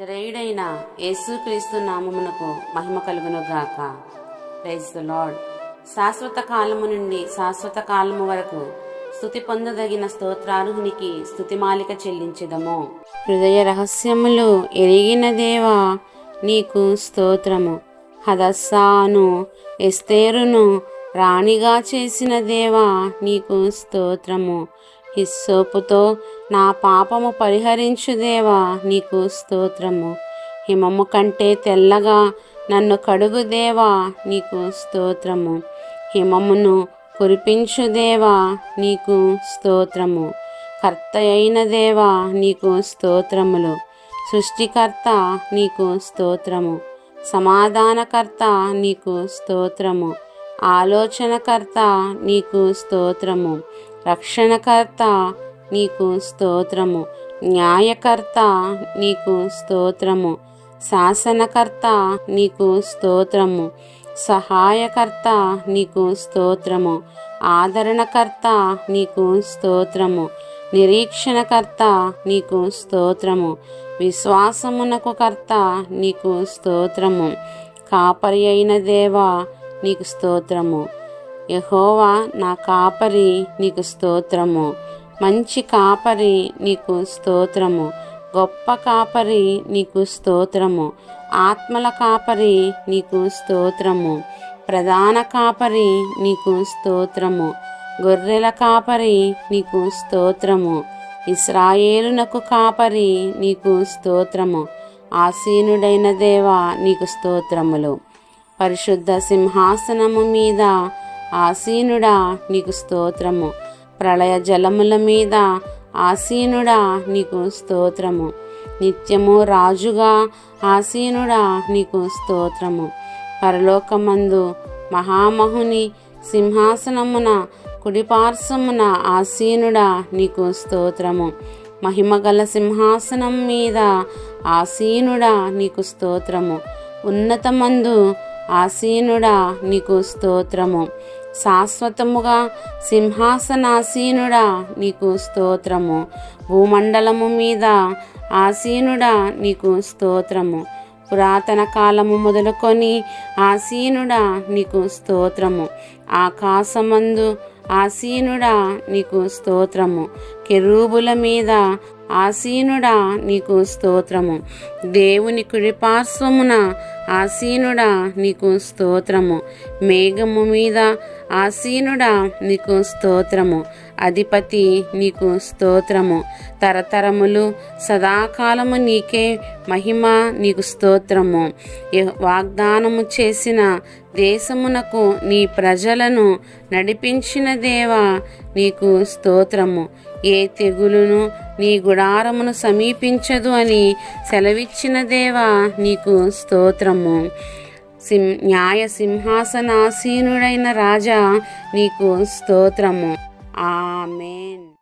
నజరేయుడైన యేసుక్రీస్తు నామమునకు మహిమ కలుగును గాక ప్రైజ్ ద లాడ్ శాశ్వత కాలము నుండి శాశ్వత కాలము వరకు స్థుతి పొందదగిన స్తోత్రార్హునికి స్థుతిమాలిక చెల్లించదము. హృదయ రహస్యములు ఎరిగిన దేవా నీకు స్తోత్రము. హదస్సాను ఎస్తేరును రాణిగా చేసిన దేవా నీకు స్తోత్రము. హిస్సోపుతో నా పాపము పరిహరించు దేవా నీకు స్తోత్రము. హిమము కంటే తెల్లగా నన్ను కడుగు దేవా నీకు స్తోత్రము. హిమమును కురిపించుదేవా నీకు స్తోత్రము. కర్త అయిన దేవా నీకు స్తోత్రములు. సృష్టికర్త నీకు స్తోత్రము. సమాధానకర్త నీకు స్తోత్రము. ఆలోచనకర్త నీకు స్తోత్రము. రక్షణకర్త నీకు స్తోత్రము. న్యాయకర్త నీకు స్తోత్రము. శాసనకర్త నీకు స్తోత్రము. సహాయకర్త నీకు స్తోత్రము. ఆదరణకర్త నీకు స్తోత్రము. నిరీక్షణకర్త నీకు స్తోత్రము. విశ్వాసమునకు కర్త నీకు స్తోత్రము. కాపరి అయిన దేవా నీకు స్తోత్రము. యహోవా నా కాపరి నీకు స్తోత్రము. మంచి కాపరి నీకు స్తోత్రము. గొప్ప కాపరి నీకు స్తోత్రము. ఆత్మల కాపరి నీకు స్తోత్రము. ప్రధాన కాపరి నీకు స్తోత్రము. గొర్రెల కాపరి నీకు స్తోత్రము. ఇస్రాయేలునకు కాపరి నీకు స్తోత్రము. ఆసీనుడైన దేవా నీకు స్తోత్రములు. పరిశుద్ధ సింహాసనము మీద ఆసీనుడా నీకు స్తోత్రము. ప్రళయ జలముల మీద ఆసీనుడా నీకు స్తోత్రము. నిత్యము రాజుగా ఆసీనుడా నీకు స్తోత్రము. పరలోకమందు మహామహుని సింహాసనమున కుడిపార్శ్వమున ఆసీనుడా నీకు స్తోత్రము. మహిమగల సింహాసనం మీద ఆసీనుడా నీకు స్తోత్రము. ఉన్నతమందు ఆసీనుడా నీకు స్తోత్రము. శాశ్వతముగా సింహాసనాసీనుడా నీకు స్తోత్రము. భూమండలము మీద ఆసీనుడా నీకు స్తోత్రము. పురాతన కాలము మొదలుకొని ఆసీనుడా నీకు స్తోత్రము. ఆకాశమందు ఆసీనుడా నీకు స్తోత్రము. కెరూబుల మీద ఆసీనుడా నీకు స్తోత్రము. దేవుని కుడిపార్శ్వమున ఆసీనుడా నీకు స్తోత్రము. మేఘము మీద ఆసీనుడా నీకు స్తోత్రము. అధిపతి నీకు స్తోత్రము. తరతరములు సదాకాలము నీకే మహిమ నీకు స్తోత్రము. వాగ్దానము చేసిన దేశమునకు నీ ప్రజలను నడిపించిన దేవా నీకు స్తోత్రము. ఏ తెగులును నీ గుడారమును సమీపించదు అని సెలవిచ్చిన దేవా నీకు స్తోత్రము. సిం న్యాయ సింహాసనాసీనుడైన రాజా నీకు స్తోత్రము. ఆమెన్.